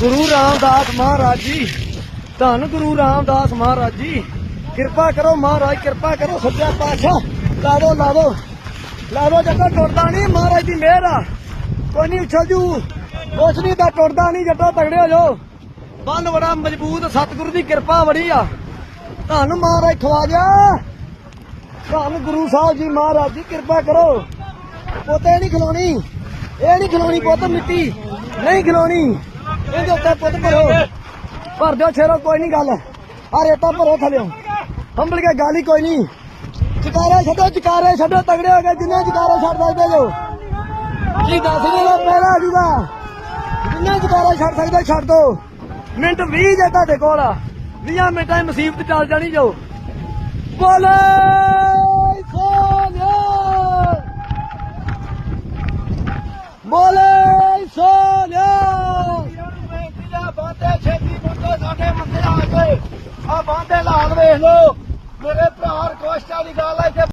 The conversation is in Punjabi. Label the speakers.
Speaker 1: ਗੁਰੂ ਰਾਮਦਾਸ ਮਹਾਰਾਜ ਜੀ, ਧੰਨ ਗੁਰੂ ਰਾਮਦਾਸ ਮਹਾਰਾਜ ਜੀ। ਕਿਰਪਾ ਕਰੋ ਮਹਾਰਾਜ, ਕਿਰਪਾ ਕਰੋ ਸੱਚਾ ਪਾਤਸ਼ਾਹ। ਲਾ ਦੋ ਲਾ ਦੋ ਲਾ ਜੱਟਾ, ਟੁੱਟਦਾ ਨਹੀਂ ਮਹਾਰਾਜ ਦੀ ਮਿਹਰ। ਆ ਕੋਈ ਨਹੀਂ ਉਛਲ ਜੂ। ਕੁਛ ਨਹੀਂ ਤਾਂ ਟੁੱਟਦਾ ਨਹੀਂ ਜੱਟਾ, ਤਗੜੇ ਹੋ ਜਾਓ। ਬੰਨ ਬੜਾ ਮਜ਼ਬੂਤ, ਸਤਿਗੁਰੂ ਦੀ ਕਿਰਪਾ ਬੜੀ ਆ। ਧੰਨ ਮਹਾਰਾਜ ਖਵਾਜਾ ਧੰਨ ਗੁਰੂ ਸਾਹਿਬ ਜੀ ਮਹਾਰਾਜ ਜੀ, ਕਿਰਪਾ ਕਰੋ। ਪੋਤੇ ਨਹੀਂ ਖਲੋਣੀ ਇਹ ਨਹੀਂ ਖਲੋਣੀ ਪੁੱਤ ਮਿੱਟੀ। ਨਹੀਂ ਖਲੋਣੀ ਇਹਦੇ ਉੱਤੇ ਪੁੱਤ ਭਰੋ। ਭਰ ਦਿਓ ਛੇਰੋ ਕੋਈ ਨਹੀਂ ਗੱਲ। ਆ ਰੇਤਾ ਭਰੋ ਥਲਿਓ। ਹੰਬਲ ਕੇ ਗਾਲੀ ਕੋਈ ਨਹੀਂ। ਚਕਾਰੇ ਛੱਡੋ ਚਕਾਰੇ ਛੱਡੋ, ਤਗੜੇ ਹੋ ਗਏ ਜਿੰਨੇ ਚਕਾਰੇ ਛੱਡ ਸਕਦੇ ਜੋ। ਕੀ ਦੱਸ ਦੇ ਲੋ ਪਹਿਲਾ ਜੂਗਾ। ਜਿੰਨੇ ਚਕਾਰੇ ਛੱਡ ਸਕਦੇ ਛੱਡ ਦੋ। ਮਿੰਟ 20 ਜੇ ਤੁਹਾਡੇ ਕੋਲ 20 ਮਿੰਟਾਂ ਮੁਸੀਬਤ ਚੱਲ ਜਾਣੀ ਜੋ। ਬੋਲੇ ਸੋਨਿਆ। ਬੋਲੇ ਸੋਨਿਆ
Speaker 2: ਬਾਂਦੇ ਛੇਤੀ ਮੁੰਡੇ ਸਾਡੇ ਮੰਦੇ ਆ ਗਏ ਆ ਬਾਂਦੇ ਲਾਲ ਵੇਖ ਲੋ ਮੇਰੇ ਭਰਾ ਰਿਕਵੈਸਟ ਵਾਲੀ ਗੱਲ ਹੈ ਕਿ